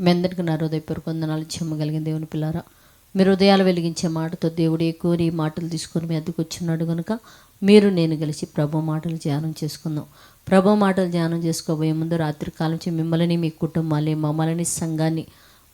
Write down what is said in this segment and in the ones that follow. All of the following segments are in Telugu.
మీ అందరికీ నా హృదయపూర్వక వందనాలు చెమ్మగలిగిన దేవుని పిల్లారా మీరు హృదయాలు వెలిగించే మాటతో దేవుడు ఎక్కువ ఈ మాటలు తీసుకొని మీ అద్దెకు వచ్చినాడు కనుక మీరు నేను కలిసి ప్రభు మాటలు ధ్యానం చేసుకుందాం. ప్రభు మాటలు ధ్యానం చేసుకోబోయే ముందు రాత్రి కాలం నుంచి మిమ్మల్ని మీ కుటుంబాన్ని మమ్మల్ని సంఘాన్ని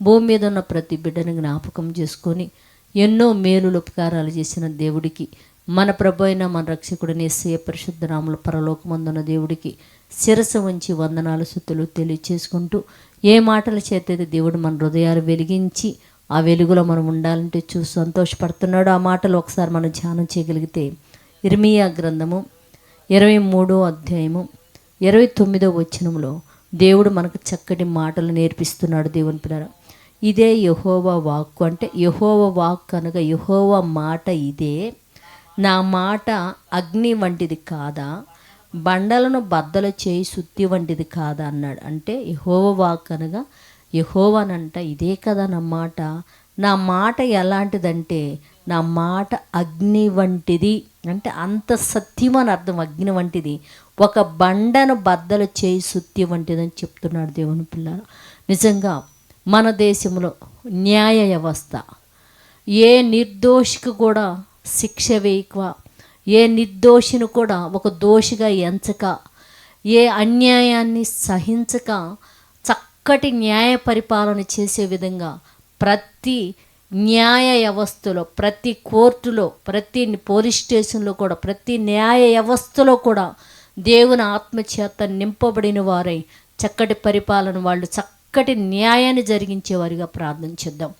భూమి మీద ఉన్న ప్రతి బిడ్డని జ్ఞాపకం చేసుకొని ఎన్నో మేలులు ఉపకారాలు చేసిన దేవుడికి మన ప్రభు అయిన మన రక్షకుడిని ఎస్సయ పరిశుద్ధ రాముల పరలోకమందున్న దేవుడికి శిరస వంచి వందనాలు సుత్తులు తెలియచేసుకుంటూ ఏ మాటల చేతైతే దేవుడు మన హృదయాలు వెలిగించి ఆ వెలుగులో మనం ఉండాలంటే చూసి సంతోషపడుతున్నాడు ఆ మాటలు ఒకసారి మనం ధ్యానం చేయగలిగితే ఇర్మియా గ్రంథము ఇరవై మూడో అధ్యాయము ఇరవై తొమ్మిదో వచనంలో దేవుడు మనకు చక్కటి మాటలు నేర్పిస్తున్నాడు దేవుని పిల్లర. ఇదే యహోవా వాక్కు. అంటే యహోవ వాక్ అనగా యహోవ మాట ఇదే. నా మాట అగ్ని వంటిది కాదా? బండలను బద్దలు చేయి సుత్తి వంటిది కాదా? అన్నాడు. అంటే యహోవ వాక్ అనగా యహోవనంట ఇదే కదా నా మాట. నా మాట ఎలాంటిదంటే నా మాట అగ్ని వంటిది. అంటే అంత సత్యం అని అర్థం అగ్ని వంటిది. ఒక బండను బద్దలు చేయి సుత్తి వంటిదని చెప్తున్నాడు దేవుని పిల్లలు. నిజంగా మన దేశంలో న్యాయ వ్యవస్థ ఏ నిర్దోషికి కూడా శిక్ష వేయక ఏ నిర్దోషిని కూడా ఒక దోషిగా ఎంచక. ఏ అన్యాయాన్ని సహించక. చక్కటి న్యాయ పరిపాలన చేసే విధంగా ప్రతి న్యాయ వ్యవస్థలో ప్రతి కోర్టులో ప్రతి పోలీస్ స్టేషన్లో కూడా ప్రతి న్యాయ వ్యవస్థలో కూడా దేవుని ఆత్మచేత నింపబడిన వారై చక్కటి పరిపాలన వాళ్ళు చక్కటి న్యాయాన్ని జరిగించేవారిగా ప్రార్థన చేద్దాం.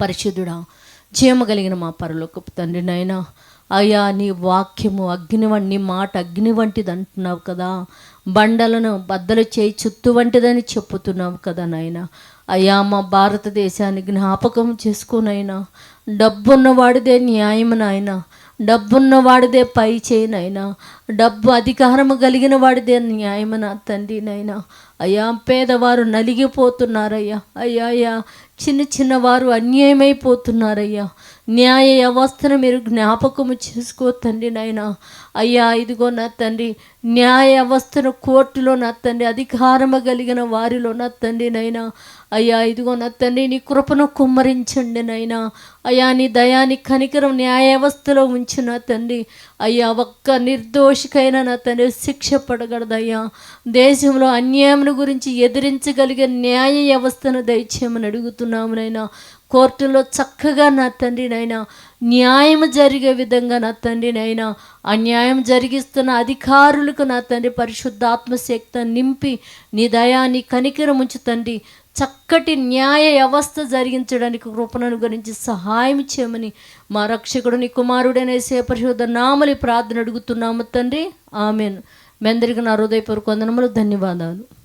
పరిశుద్ధుడా జీవము కలిగిన మా పరలోకపు తండ్రి నాయనా. అయ్యా నీ వాక్యము అగ్ని వంటి నీ మాట అగ్ని వంటిది అంటున్నావు కదా. బండలను బద్దలు చేయి చుత్తు వంటిదని చెప్పుతున్నావు కదా నాయన. అయ్యా మా భారతదేశాన్ని జ్ఞాపకం చేసుకోనైనా డబ్బున్నవాడిదే న్యాయం నాయన. డబ్బున్న వాడిదే పై చేయనైనా డబ్బు అధికారము కలిగిన వాడిదే న్యాయమన తండ్రినైనా తండ్రి నైనా అయ్యా పేదవారు నలిగిపోతున్నారయ్యా. అయ్యా అయ్యా చిన్న చిన్న వారు అన్యాయమైపోతున్నారయ్యా. న్యాయ వ్యవస్థను మీరు జ్ఞాపకము చేసుకో తండ్రి నాయన. అయ్యా ఇదిగో నా తండ్రి న్యాయ వ్యవస్థను కోర్టులో నా తండ్రి అధికారము కలిగిన వారిలో నా తండ్రి నైనా అయ్యా ఇదిగో నా తండ్రి నీ కృపను కుమ్మరించండి నైనా అయ్యా నీ దయాని కనికరం న్యాయ వ్యవస్థలో ఉంచిన తండ్రి. అయ్యా ఒక్క నిర్దోషికైన నా తండ్రి శిక్ష పడగలదయ్యా. దేశంలో అన్యాయం గురించి ఎదిరించగలిగే న్యాయ వ్యవస్థను దయచేయమని అడుగుతున్నాము నైనా కోర్టులో చక్కగా నా తండ్రి నైనా న్యాయం జరిగే విధంగా నా తండ్రి నైనా అన్యాయం జరిగిస్తున్న అధికారులకు నా తండ్రి పరిశుద్ధాత్మశక్త నింపి నీ దయాన్ని కనికరం తండ్రి. చక్కటి న్యాయ వ్యవస్థ జరిగించడానికి కృపణను గురించి సహాయం చేయమని మా రక్షకుడు నీ కుమారుడనే సేపరిశోధ నామలి ప్రార్థన అడుగుతున్నాము తండ్రి. ఆమెను. మెందరికి నా హృదయపూర్వక వందనములు ధన్యవాదాలు.